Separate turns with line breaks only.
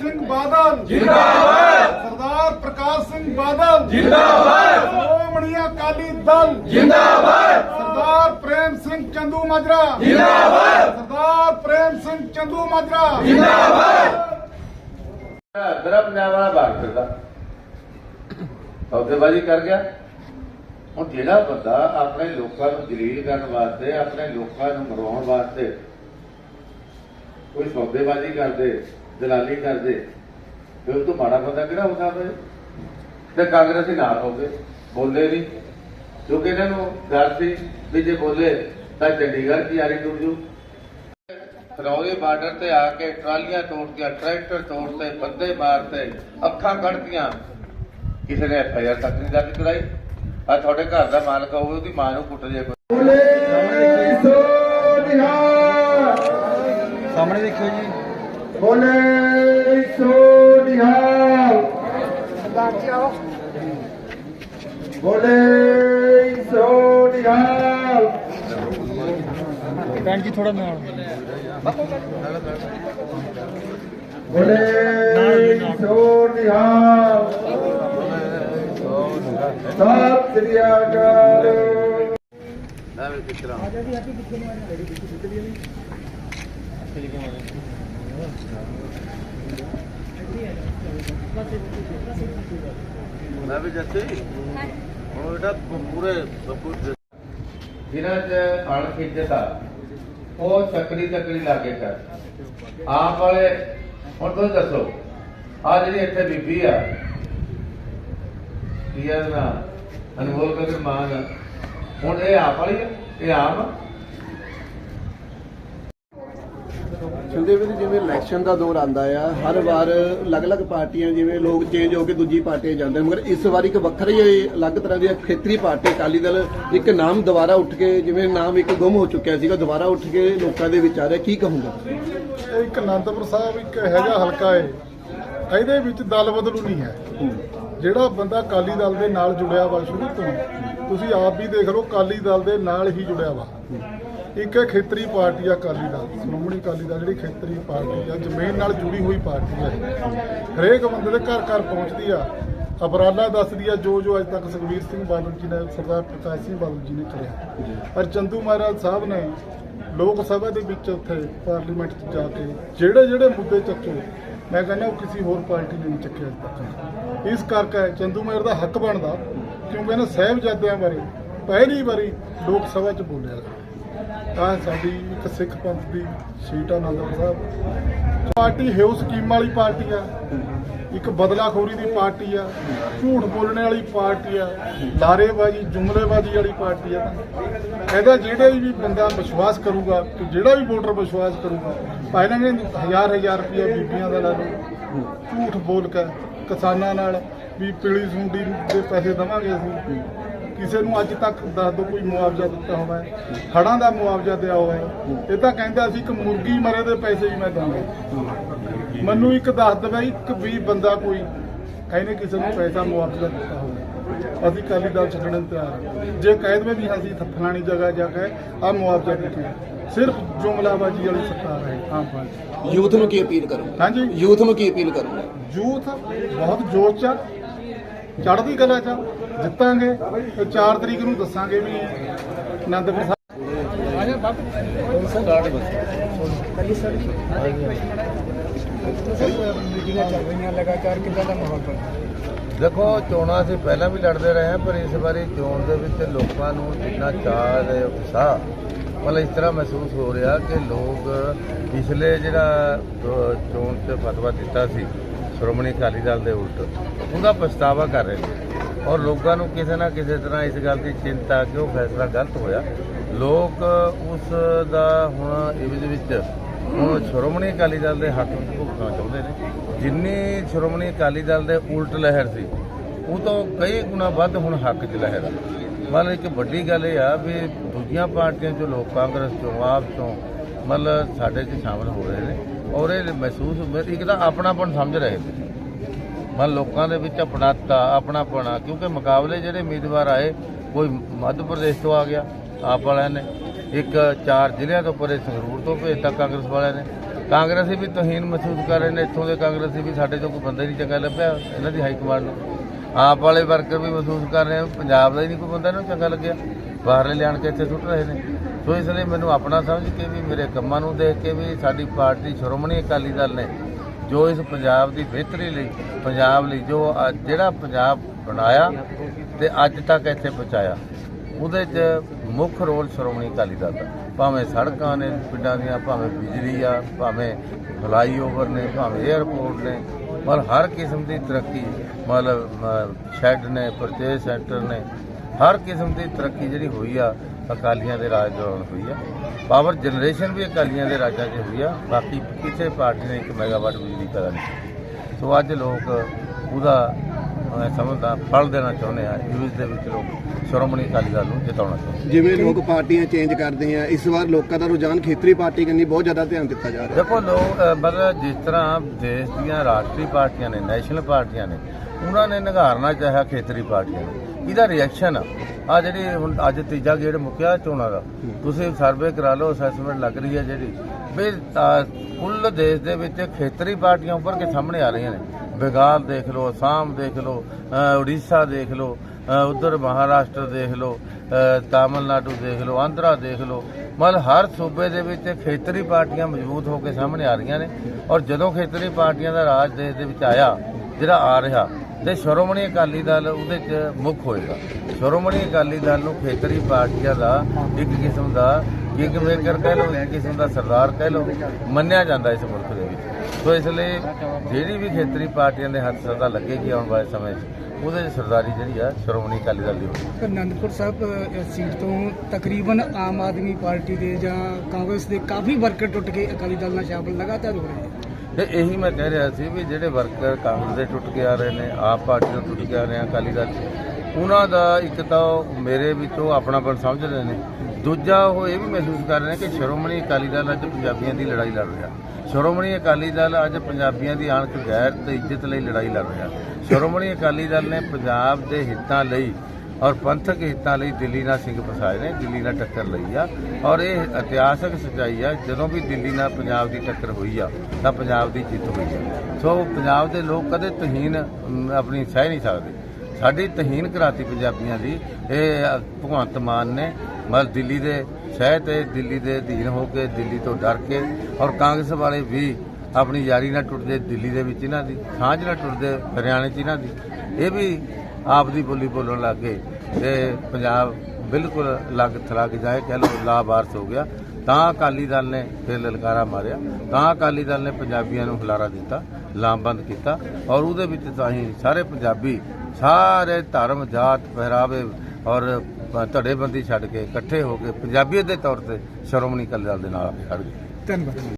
ਸਿੰਘ ਬਾਦਲ। ਜਿੰਦਾਬਾਦ। ਸਰਦਾਰ ਪ੍ਰਕਾਸ਼ ਸਿੰਘ ਬਾਦਲ। ਜਿੰਦਾਬਾਦ। ਸ਼੍ਰੋਮਣੀ ਅਕਾਲੀ ਦਲ। ਜਿੰਦਾਬਾਦ। ਸਰਦਾਰ ਪ੍ਰੇਮ ਸਿੰਘ ਚੰਦੂ ਮਾਜਰਾ। ਜਿੰਦਾਬਾਦ। ਸਰਦਾਰ ਪ੍ਰੇਮ ਸਿੰਘ ਚੰਦੂ ਮਾਜਰਾ।
ਮੇਰਾ ਪੰਜਾਬ ਵਾਲਾ ਭਾਗ ਫਿਰਦਾ। ਸੌਦੇਬਾਜ਼ੀ ਕਰ ਗਿਆ। ਹੁਣ ਜਿਹੜਾ ਬੰਦਾ ਆਪਣੇ ਲੋਕਾਂ ਨੂੰ ਜਲੀਲ ਕਰਨ ਵਾਸਤੇ ਆਪਣੇ ਲੋਕਾਂ ਨੂੰ ਮਰਵਾਉਣ ਵਾਸਤੇ ਕੋਈ ਸੌਦੇਬਾਜ਼ੀ ਕਰਦੇ ਦਲਾਲੀ ਕਰਦੇ। ਫਿਰ ਉਹ ਤੋਂ ਮਾੜਾ ਬੰਦਾ ਕਿਹੜਾ ਹੁੰਦਾ ਫਿਰ ਤੇ ਕਾਂਗਰਸੀ ਨਾਲ ਹੋ ਗਏ। ਬੋਲੇ ਨਹੀਂ ਕਿਉਂਕਿ ਇਹਨਾਂ ਨੂੰ ਡਰ ਸੀ ਵੀ ਜੇ ਬੋਲੇ ਤਾਂ ਚੰਡੀਗੜ੍ਹ ਦੀ ਯਾਰੀ ਟੁੱਟ ਜੂ। ਫਰੌਏ ਬਾਰਡਰ ਤੇ ਆ ਕੇ ਟਰਾਲੀਆਂ ਤੋੜਤੀਆਂ ਟਰੈਕਟਰ ਤੋੜਤੇ ਬੰਦੇ ਮਾਰਤੇ ਅੱਖਾਂ ਕੱਢਤੀਆਂ। ਕਿਸੇ ਨੇ ਐਫ ਆਈ ਆਰ ਤੱਕ ਨਹੀਂ ਦਰਜ ਕਰਾਈ। ਆ ਤੁਹਾਡੇ ਘਰ ਦਾ ਮਾਲਕ ਹੋਵੇ ਉਹਦੀ ਮਾਂ ਨੂੰ ਕੁੱਟ ਜੇ ਕੋਈ।
ਸਾਹਮਣੇ ਦੇਖਿਓ ਜੀ।
ਬੋਲੇ ਸੋ ਨਿਹਾਲ। ਬੋਲੇ ਸੋ ਨਿਹਾਲ।
ਭੈਣ ਜੀ ਥੋੜਾ ਨਾਲ।
ਬੋਲੇ ਸੋ ਨਿਹਾਲ। ਸਤਿ ਸ੍ਰੀ ਅਕਾਲ
ਮੈਂ ਵੀ ਕਿਸ ਤਰ੍ਹਾਂ? ਮੈਂ ਵੀ ਜੱਸੇ। ਉਹ ਇਹਦਾ ਪੂਰੇ ਜਿਹਨਾਂ ਚ ਅਣ ਉਹ ਚੱਕਰੀ ਚੱਕਰੀ ਲਾਗੇ ਕਰ ਆਪ ਵਾਲੇ, ਹੁਣ ਤੁਸੀਂ ਦੱਸੋ ਆ ਜਿਹੜੀ ਇੱਥੇ ਬੀਬੀ ਆ, ਕੀ ਆ ਨਾ? ਅਨਮੋਲ ਕਦਰ ਮਾਨ ਹੁਣ ਇਹ ਆਪ ਵਾਲੀ ਆ? ਇਹ ਆਪ ਆ
ਸੁਖਦੇਵ ਜੀ ਜਿਵੇਂ ਇਲੈਕਸ਼ਨ ਦਾ ਦੌਰ ਆਂਦਾ ਆ ਹਰ ਵਾਰ ਅਲੱਗ-ਅਲੱਗ ਪਾਰਟੀਆਂ ਜਿਵੇਂ ਲੋਕ ਚੇਂਜ ਹੋ ਕੇ ਦੂਜੀ ਪਾਰਟੀ ਜਾਂਦੇ ਮਗਰ ਇਸ ਵਾਰੀ ਇੱਕ ਵੱਖਰੀ ਹੀ ਅਲੱਗ ਤਰ੍ਹਾਂ ਦੀ ਖੇਤਰੀ ਪਾਰਟੀ ਅਕਾਲੀ ਦਲ ਇੱਕ ਨਾਮ ਦੁਬਾਰਾ ਉੱਠ ਕੇ ਜਿਵੇਂ ਨਾਮ ਇੱਕ ਗੁੰਮ ਹੋ ਚੁੱਕਿਆ ਸੀਗਾ ਦੁਬਾਰਾ ਉੱਠ ਕੇ ਲੋਕਾਂ ਦੇ ਵਿੱਚ ਆ ਰਿਹਾ ਕੀ ਕਹੂੰਗਾ?
ਇੱਕ ਅਨੰਦਪੁਰ ਸਾਹਿਬ ਇੱਕ ਜਿਹਾ ਹਲਕਾ ਹੈ ਇਹਦੇ ਵਿੱਚ ਦਲ ਬਦਲੂ ਨਹੀਂ ਹੈ। ਜਿਹੜਾ ਬੰਦਾ ਅਕਾਲੀ ਦਲ ਦੇ ਨਾਲ ਜੁੜਿਆ ਵਾ ਸ਼ੁਰੂ ਤੋਂ ਤੁਸੀਂ ਆਪ ਵੀ ਦੇਖ ਲਓ ਅਕਾਲੀ ਦਲ ਦੇ ਨਾਲ ਹੀ ਜੁੜਿਆ ਵਾ। ਇੱਕ ਹੈ ਖੇਤਰੀ ਪਾਰਟੀ ਆ ਅਕਾਲੀ ਦਲ, ਸ਼੍ਰੋਮਣੀ ਅਕਾਲੀ ਦਲ ਜਿਹੜੀ ਖੇਤਰੀ ਪਾਰਟੀ ਆ, ਜ਼ਮੀਨ ਨਾਲ ਜੁੜੀ ਹੋਈ ਪਾਰਟੀ ਹੈ ਹਰੇਕ ਬੰਦੇ ਦੇ ਘਰ ਘਰ ਪਹੁੰਚਦੀ ਆ। ਅਪਰਾਲਾ ਦੱਸਦੀ ਆ, ਜੋ ਜੋ ਅੱਜ ਤੱਕ ਸੁਖਬੀਰ ਸਿੰਘ ਬਾਦਲ ਜੀ ਨੇ, ਸਰਦਾਰ ਪ੍ਰਕਾਸ਼ ਸਿੰਘ ਬਾਦਲ ਜੀ ਨੇ ਕਰਿਆ। ਪਰ ਚੰਦੂ ਮਹਾਰਾਜ ਸਾਹਿਬ ਨੇ ਲੋਕ ਸਭਾ ਦੇ ਵਿੱਚ ਉੱਥੇ ਪਾਰਲੀਮੈਂਟ 'ਚ ਜਾ ਕੇ ਜਿਹੜੇ ਜਿਹੜੇ ਮੁੱਦੇ ਚੱਕੇ, ਮੈਂ ਕਹਿੰਦਾ ਉਹ ਕਿਸੇ ਹੋਰ ਪਾਰਟੀ ਨੇ ਨਹੀਂ ਚੱਕਿਆ ਅੱਜ ਤੱਕ। ਇਸ ਕਰਕੇ ਚੰਦੂ ਮਹਾਰਾਜ ਦਾ ਹੱਕ ਬਣਦਾ, ਕਿਉਂਕਿ ਇਹਨਾਂ ਸਾਹਿਬਜ਼ਾਦਿਆਂ ਬਾਰੇ ਪਹਿਲੀ ਵਾਰੀ ਲੋਕ ਸਭਾ 'ਚ ਬੋਲਿਆ। ਆ ਸਾਡੀ ਇੱਕ ਸਿੱਖ ਪੰਥ ਦੀ ਸੀਟ ਆ ਆਨੰਦਪੁਰ ਸਾਹਿਬ। ਪਾਰਟੀ ਹਿਓ ਸਕੀਮ ਵਾਲੀ ਪਾਰਟੀ ਆ। ਇੱਕ ਬਦਲਾਖੋਰੀ ਦੀ ਪਾਰਟੀ ਆ। ਝੂਠ ਬੋਲਣ ਵਾਲੀ ਪਾਰਟੀ ਆ। ਲਾਰੇਬਾਜ਼ੀ ਜੁਮਲੇਬਾਜ਼ੀ ਵਾਲੀ ਪਾਰਟੀ ਆ। ਇਹਦਾ ਜਿਹੜਾ ਵੀ ਬੰਦਾ ਵਿਸ਼ਵਾਸ ਕਰੂਗਾ ਕਿ ਜਿਹੜਾ ਵੀ ਵੋਟਰ ਵਿਸ਼ਵਾਸ ਕਰੂਗਾ ਪਹਿਲਾਂ ਨੇ ਹਜ਼ਾਰ ਹਜ਼ਾਰ ਰੁਪਇਆ ਬੀਬੀਆਂ ਦਾ ਲਾ ਲਓ, ਝੂਠ ਬੋਲ ਕੇ ਕਿਸਾਨਾਂ ਨਾਲ ਵੀ ਪੀਲੀ ਸੁੰਡੀ ਦੇ ਪੈਸੇ ਦੇਵਾਂਗੇ ਅਸੀਂ। ਕਿਸੇ ਨੂੰ ਅੱਜ ਤੱਕ ਦੱਸ ਦੋ ਕੋਈ ਮੁਆਵਜ਼ਾ ਦਿੱਤਾ ਹੋਵੇ ਹੜਾਂ ਦਾ ਮੁਆਵਜ਼ਾ ਦਿਆ ਹੋਵੇ ਇਹ ਤਾਂ ਕਹਿੰਦਾ ਸੀ ਕਿ ਮੁਰਗੀ ਮਰੇ ਦੇ ਪੈਸੇ ਵੀ ਮੈਂ ਦਾਂਗਾ ਮੈਨੂੰ ਇੱਕ ਦੱਸ ਦਵੇ ਇੱਕ ਵੀ ਬੰਦਾ ਕੋਈ ਇਹਨੇ ਕਿਸੇ ਨੂੰ ਪੈਸਾ ਮੁਆਵਜ਼ਾ ਦਿੱਤਾ ਹੋਵੇ। ਅਸੀਂ ਕਾਲੀ ਦਲ ਛੱਡਣ ਤਿਆਰ। ਜੇ ਕਹਿ ਦਵੇ ਵੀ ਅਸੀਂ ਫਲਾਣੀ ਜਗ੍ਹਾ ਜਾ ਕੇ ਆ ਮੁਆਵਜ਼ਾ ਦਿੱਤਾ ਸਿਰਫ ਜੁਮਲਾਬਾਜੀ ਵਾਲੀ ਸਰਕਾਰ ਹੈ ਆਮ ਪਾਰਟੀ
ਯੂਥ ਨੂੰ ਕੀ ਅਪੀਲ ਕਰੋ
ਹਾਂਜੀ।
ਯੂਥ ਨੂੰ ਕੀ ਅਪੀਲ ਕਰੋ
ਯੂਥ ਬਹੁਤ ਜੋਸ਼ ਚ ਚੜ੍ਹਦੀ ਕਲਾ ਚ ਜਿੱਤਾਂਗੇ ਤੇ 4 ਤਰੀਕ ਨੂੰ ਦੱਸਾਂਗੇ ਵੀ ਆਨੰਦਪੁਰ ਸਾਹਿਬ।
ਮੀਟਿੰਗਾਂ ਚੱਲ ਰਹੀਆਂ ਲਗਾਤਾਰ ਕਿੱਦਾਂ ਦਾ ਮਾਹੌਲ
ਦੇਖੋ, ਚੋਣਾਂ ਅਸੀਂ ਪਹਿਲਾਂ ਵੀ ਲੜਦੇ ਰਹੇ ਹਾਂ, ਪਰ ਇਸ ਵਾਰੀ ਚੋਣ ਦੇ ਵਿੱਚ ਲੋਕਾਂ ਨੂੰ ਜਿੰਨਾ ਚਾਹ ਤੇ ਉਤਸ਼ਾਹ, ਮਤਲਬ ਇਸ ਤਰ੍ਹਾਂ ਮਹਿਸੂਸ ਹੋ ਰਿਹਾ ਕਿ ਲੋਕ ਪਿਛਲੇ ਜਿਹੜਾ ਚੋਣ ਤੇ ਫਤਵਾ ਦਿੱਤਾ ਸੀ ਸ਼੍ਰੋਮਣੀ ਅਕਾਲੀ ਦਲ ਦੇ ਉਲਟ, ਉਹਦਾ ਪਛਤਾਵਾ ਕਰ ਰਹੇ ਨੇ। ਔਰ ਲੋਕਾਂ ਨੂੰ ਕਿਸੇ ਨਾ ਕਿਸੇ ਤਰ੍ਹਾਂ ਇਸ ਗੱਲ ਦੀ ਚਿੰਤਾ ਕਿ ਉਹ ਫੈਸਲਾ ਗਲਤ ਹੋਇਆ। ਲੋਕ ਉਸ ਦਾ ਹੁਣ ਇਹਦੇ ਵਿੱਚ ਹੁਣ ਸ਼੍ਰੋਮਣੀ ਅਕਾਲੀ ਦਲ ਦੇ ਹੱਕ ਵਿੱਚ ਭੁਗਤਣਾ ਚਾਹੁੰਦੇ ਨੇ। ਜਿੰਨੀ ਸ਼੍ਰੋਮਣੀ ਅਕਾਲੀ ਦਲ ਦੇ ਉਲਟ ਲਹਿਰ ਸੀ, ਉਹ ਤੋਂ ਕਈ ਗੁਣਾ ਵੱਧ ਹੁਣ ਹੱਕ 'ਚ ਲਹਿਰ ਆ। ਮਤਲਬ ਇੱਕ ਵੱਡੀ ਗੱਲ ਇਹ ਆ ਵੀ ਦੂਜੀਆਂ ਪਾਰਟੀਆਂ ਚੋਂ ਲੋਕ ਕਾਂਗਰਸ ਚੋਂ, ਆਪ ਚੋਂ ਮਤਲਬ ਸਾਡੇ 'ਚ ਸ਼ਾਮਲ ਹੋ ਰਹੇ ਨੇ। ਔਰ ਇਹ ਮਹਿਸੂਸ ਇੱਕ ਤਾਂ ਆਪਣਾਪਣ ਸਮਝ ਰਹੇ ਨੇ। ਮਨ ਲੋਕਾਂ ਦੇ ਵਿੱਚ ਆਪਣਾਤਾ ਆਪਣਾਪਣਾ, ਕਿਉਂਕਿ ਮੁਕਾਬਲੇ ਜਿਹੜੇ ਉਮੀਦਵਾਰ ਆਏ, ਕੋਈ ਮੱਧ ਪ੍ਰਦੇਸ਼ ਤੋਂ ਆ ਗਿਆ, ਆਪ ਵਾਲਿਆਂ ਨੇ। ਇੱਕ ਚਾਰ ਜ਼ਿਲ੍ਹਿਆਂ ਤੋਂ ਪਰੇ ਸੰਗਰੂਰ ਤੋਂ ਭੇਜਤਾ ਕਾਂਗਰਸ ਵਾਲਿਆਂ ਨੇ। ਕਾਂਗਰਸੀ ਵੀ ਤੋਹੀਨ ਮਹਿਸੂਸ ਕਰ ਰਹੇ ਨੇ, ਇੱਥੋਂ ਦੇ ਕਾਂਗਰਸੀ ਵੀ ਸਾਡੇ ਤੋਂ ਕੋਈ ਬੰਦਾ ਹੀ ਨਹੀਂ ਚੰਗਾ ਲੱਭਿਆ, ਇਹਨਾਂ ਦੀ ਹਾਈ ਕਮਾਂਡ ਨੂੰ। ਆਪ ਵਾਲੇ ਵਰਕਰ ਵੀ ਮਹਿਸੂਸ ਕਰ ਰਹੇ ਪੰਜਾਬ ਦਾ ਹੀ ਨਹੀਂ ਕੋਈ ਬੰਦਾ ਇਹਨਾਂ ਨੂੰ ਚੰਗਾ ਲੱਗਿਆ। ਬਾਹਰਲੇ ਲਿਆਣ ਕੇ ਇੱਥੇ ਸੁੱਟ ਰਹੇ ਨੇ। ਸੋ ਇਸ ਲਈ ਮੈਨੂੰ ਆਪਣਾ ਸਮਝ ਕੇ ਵੀ ਮੇਰੇ ਕੰਮਾਂ ਨੂੰ ਦੇਖ ਕੇ ਵੀ ਸਾਡੀ ਪਾਰਟੀ ਸ਼੍ਰੋਮਣੀ ਅਕਾਲੀ ਦਲ ਨੇ ਜੋ ਇਸ ਪੰਜਾਬ ਦੀ ਬਿਹਤਰੀ ਲਈ, ਪੰਜਾਬ ਲਈ ਜੋ ਅੱਜ ਜਿਹੜਾ ਪੰਜਾਬ ਬਣਾਇਆ ਤੇ ਅੱਜ ਤੱਕ ਇੱਥੇ ਪਹੁੰਚਾਇਆ। ਉਹਦੇ 'ਚ ਮੁੱਖ ਰੋਲ ਸ਼੍ਰੋਮਣੀ ਅਕਾਲੀ ਦਲ ਦਾ। ਭਾਵੇਂ ਸੜਕਾਂ ਨੇ ਪਿੰਡਾਂ ਦੀਆਂ, ਭਾਵੇਂ ਬਿਜਲੀ ਆ, ਭਾਵੇਂ ਫਲਾਈਓਵਰ ਨੇ, ਭਾਵੇਂ 에ਅਰਪੋਰਟ ਨੇ, ਪਰ ਹਰ ਕਿਸਮ ਦੀ ਤਰੱਕੀ, ਮਤਲਬ ਸ਼ੈੱਡ ਨੇ ਪਰਚੇਸ ਸੈਂਟਰ ਨੇ, ਹਰ ਕਿਸਮ ਦੀ ਤਰੱਕੀ ਜਿਹੜੀ ਹੋਈ ਆ ਅਕਾਲੀਆਂ ਦੇ ਰਾਜ ਦੌਰਾਨ ਹੋਈ ਆ। ਪਾਵਰ ਜਨਰੇਸ਼ਨ ਵੀ ਅਕਾਲੀਆਂ ਦੇ ਰਾਜਾਂ 'ਚ ਹੋਈ ਆ। ਬਾਕੀ ਕਿਸੇ ਪਾਰਟੀ ਨੇ 1 ਮੈਗਾਵਾਟ ਬਿਜਲੀ ਪੈਦਾ ਨਹੀਂ। ਸੋ ਅੱਜ ਲੋਕ ਉਹਦਾ ਮੈਂ ਸਮਝਦਾ ਫਲ ਦੇਣਾ ਚਾਹੁੰਦੇ ਆ। ਯੂਜ਼ ਦੇ ਵਿੱਚ ਲੋਕ ਸ਼੍ਰੋਮਣੀ ਅਕਾਲੀ ਦਲ ਨੂੰ ਜਿਤਾਉਣਾ ਚਾਹੁੰਦੇ
ਜਿਵੇਂ ਲੋਕ ਪਾਰਟੀਆਂ ਚੇਂਜ ਕਰਦੇ ਆ ਇਸ ਵਾਰ ਲੋਕਾਂ ਦਾ ਰੁਝਾਨ ਖੇਤਰੀ ਪਾਰਟੀ ਕੰਨੀ ਬਹੁਤ ਜ਼ਿਆਦਾ ਧਿਆਨ ਦਿੱਤਾ ਜਾ ਰਿਹਾ।
ਦੇਖੋ ਲੋਕ ਮਤਲਬ ਜਿਸ ਤਰ੍ਹਾਂ ਦੇਸ਼ ਦੀਆਂ ਰਾਸ਼ਟਰੀ ਪਾਰਟੀਆਂ ਨੇ ਨੈਸ਼ਨਲ ਪਾਰਟੀਆਂ ਨੇ ਉਹਨਾਂ ਨੇ ਨਿਗਾਰਨਾ ਚਾਹਿਆ ਖੇਤਰੀ ਪਾਰਟੀਆਂ ਨੂੰ। ਇਹਦਾ ਰਿਐਕਸ਼ਨ ਆ। ਜਿਹੜੀ ਹੁਣ ਅੱਜ ਤੀਜਾ ਗੇੜ ਮੁੱਕਿਆ ਚੋਣਾਂ ਦਾ। ਤੁਸੀਂ ਸਰਵੇ ਕਰਾ ਲਓ ਅਸੈਸਮੈਂਟ ਲੱਗ ਰਹੀ ਹੈ ਜਿਹੜੀ। ਵੀ ਕੁੱਲ ਦੇਸ਼ ਦੇ ਵਿੱਚ ਖੇਤਰੀ ਪਾਰਟੀਆਂ ਉੱਪਰ ਕੇ ਸਾਹਮਣੇ ਆ ਰਹੀਆਂ ਨੇ? ਬੰਗਾਲ ਦੇਖ ਲਓ ਅਸਾਮ ਦੇਖ ਲਓ ਉੜੀਸਾ ਦੇਖ ਲਓ ਉਧਰ ਮਹਾਰਾਸ਼ਟਰ ਦੇਖ ਲਓ ਤਾਮਿਲਨਾਡੂ ਦੇਖ ਲਓ ਆਂਧਰਾ ਦੇਖ ਲਓ। ਮਤਲਬ ਹਰ ਸੂਬੇ ਦੇ ਵਿੱਚ ਖੇਤਰੀ ਪਾਰਟੀਆਂ ਮਜ਼ਬੂਤ ਹੋ ਕੇ ਸਾਹਮਣੇ ਆ ਰਹੀਆਂ ਨੇ। ਔਰ ਜਦੋਂ ਖੇਤਰੀ ਪਾਰਟੀਆਂ ਦਾ ਰਾਜ ਦੇਸ਼ ਦੇ ਵਿੱਚ ਆਇਆ ਜਿਹੜਾ ਆ ਰਿਹਾ ਤੇ ਸ਼੍ਰੋਮਣੀ ਅਕਾਲੀ ਦਲ ਉਹਦੇ 'ਚ ਮੁੱਖ ਹੋਏਗਾ। ਸ਼੍ਰੋਮਣੀ ਅਕਾਲੀ ਦਲ ਨੂੰ ਖੇਤਰੀ ਪਾਰਟੀਆਂ ਦਾ ਇੱਕ ਕਿਸਮ ਦਾ ਕਿੰਗ ਮੇਕਰ ਕਹਿ ਲਓ, ਇੱਕ ਕਿਸਮ ਦਾ ਸਰਦਾਰ ਕਹਿ ਲਓ, ਮੰਨਿਆ ਜਾਂਦਾ ਇਸ ਮੁਲਕ ਦੇ ਵਿੱਚ। ਸੋ ਇਸ ਲਈ ਜਿਹੜੀ ਵੀ ਖੇਤਰੀ ਪਾਰਟੀਆਂ ਦੇ ਹੱਥ ਸਰਦਾ ਲੱਗੇਗੀ ਆਉਣ ਵਾਲੇ ਸਮੇਂ 'ਚ, ਉਹਦੇ 'ਚ ਸਰਦਾਰੀ ਜਿਹੜੀ ਆ ਸ਼੍ਰੋਮਣੀ ਅਕਾਲੀ ਦਲ ਦੀ ਹੋਵੇਗੀ।
ਅਨੰਦਪੁਰ ਸਾਹਿਬ ਸੀਟ ਤੋਂ ਤਕਰੀਬਨ ਆਮ ਆਦਮੀ ਪਾਰਟੀ ਦੇ ਜਾਂ ਕਾਂਗਰਸ ਦੇ ਕਾਫੀ ਵਰਕਰ ਟੁੱਟ ਕੇ ਅਕਾਲੀ ਦਲ ਨਾਲ ਸ਼ਾਮਲ ਲਗਾਤਾਰ ਹੋ ਰਹੇ ਨੇ।
ਤੇ ਇਹੀ ਮੈਂ ਕਹਿ ਰਿਹਾ ਸੀ ਵੀ ਜਿਹੜੇ ਵਰਕਰ ਕਾਂਗਰਸ ਦੇ ਟੁੱਟ ਕੇ ਆ ਰਹੇ ਨੇ, ਆਪ ਪਾਰਟੀ ਤੋਂ ਟੁੱਟ ਕੇ ਆ ਰਹੇ ਆ, ਅਕਾਲੀ ਦਲ ਉਹਨਾਂ ਦਾ ਇੱਕ ਤਾਂ ਉਹ ਮੇਰੇ ਵਿੱਚੋਂ ਆਪਣਾਪਣ ਸਮਝ ਰਹੇ ਨੇ। ਦੂਜਾ ਉਹ ਇਹ ਵੀ ਮਹਿਸੂਸ ਕਰ ਰਹੇ ਨੇ ਕਿ ਸ਼੍ਰੋਮਣੀ ਅਕਾਲੀ ਦਲ ਅੱਜ ਪੰਜਾਬੀਆਂ ਦੀ ਲੜਾਈ ਲੜ ਰਿਹਾ। ਸ਼੍ਰੋਮਣੀ ਅਕਾਲੀ ਦਲ ਅੱਜ ਪੰਜਾਬੀਆਂ ਦੀ ਆਣਕ ਗੈਰ ਤੇ ਇੱਜ਼ਤ ਲਈ ਲੜਾਈ ਲੜ ਰਿਹਾ। ਸ਼੍ਰੋਮਣੀ ਅਕਾਲੀ ਦਲ ਨੇ ਪੰਜਾਬ ਦੇ ਹਿੱਤਾਂ ਲਈ ਔਰ ਪੰਥਕ ਹਿੱਤਾਂ ਲਈ ਦਿੱਲੀ ਨਾਲ ਸਿੰਘ ਫਸਾਏ ਨੇ, ਦਿੱਲੀ ਨਾਲ ਟੱਕਰ ਲਈ ਆ। ਔਰ ਇਹ ਇਤਿਹਾਸਕ ਸੱਚਾਈ ਆ, ਜਦੋਂ ਵੀ ਦਿੱਲੀ ਨਾਲ ਪੰਜਾਬ ਦੀ ਟੱਕਰ ਹੋਈ ਆ, ਤਾਂ ਪੰਜਾਬ ਦੀ ਜਿੱਤ ਹੋਈ ਆ। ਸੋ ਪੰਜਾਬ ਦੇ ਲੋਕ ਕਦੇ ਤਹੀਨ ਆਪਣੀ ਸਹਿ ਨਹੀਂ ਸਕਦੇ। ਸਾਡੀ ਤਹੀਨ ਕਰਾਤੀ ਪੰਜਾਬੀਆਂ ਦੀ, ਇਹ ਭਗਵੰਤ ਮਾਨ ਨੇ, ਮਤਲਬ ਦਿੱਲੀ ਦੇ ਸਹਿ ਤੇ ਦਿੱਲੀ ਦੇ ਅਧੀਨ ਹੋ ਕੇ ਦਿੱਲੀ ਤੋਂ ਡਰ ਕੇ, ਔਰ ਕਾਂਗਰਸ ਵਾਲੇ ਵੀ ਆਪਣੀ ਯਾਰੀ ਨਾਲ ਟੁੱਟਦੇ, ਦਿੱਲੀ ਦੇ ਵਿੱਚ ਇਹਨਾਂ ਦੀ, ਸਾਂਝ ਨਾਲ ਟੁੱਟਦੇ, ਹਰਿਆਣੇ 'ਚ ਇਹਨਾਂ ਦੀ। ਇਹ ਵੀ ਆਪ ਦੀ ਬੋਲੀ ਬੋਲਣ ਲੱਗ ਗਏ ਤੇ ਪੰਜਾਬ ਬਿਲਕੁਲ ਲੱਗ ਥਲੱਗ ਜਾਏ, ਕਹਿ ਲੋ ਲਾਵਾਰਸ ਹੋ ਗਿਆ। ਤਾਂ ਅਕਾਲੀ ਦਲ ਨੇ ਫਿਰ ਲਲਕਾਰਾ ਮਾਰਿਆ, ਤਾਂ ਅਕਾਲੀ ਦਲ ਨੇ ਪੰਜਾਬੀਆਂ ਨੂੰ ਹੁਲਾਰਾ ਦਿੱਤਾ, ਲਾਮਬੰਦ ਕੀਤਾ ਔਰ ਉਹਦੇ ਵਿੱਚ ਤਾਂ ਹੀ ਸਾਰੇ ਪੰਜਾਬੀ, ਸਾਰੇ ਧਰਮ, ਜਾਤ, ਪਹਿਰਾਵੇ ਔਰ ਧੜੇਬੰਦੀ ਛੱਡ ਕੇ ਇਕੱਠੇ ਹੋ ਕੇ ਪੰਜਾਬੀਅਤ ਦੇ ਤੌਰ ਤੇ ਸ਼੍ਰੋਮਣੀ ਅਕਾਲੀ ਦਲ ਦੇ ਨਾਲ ਖੜ ਗਏ।
ਧੰਨਵਾਦ।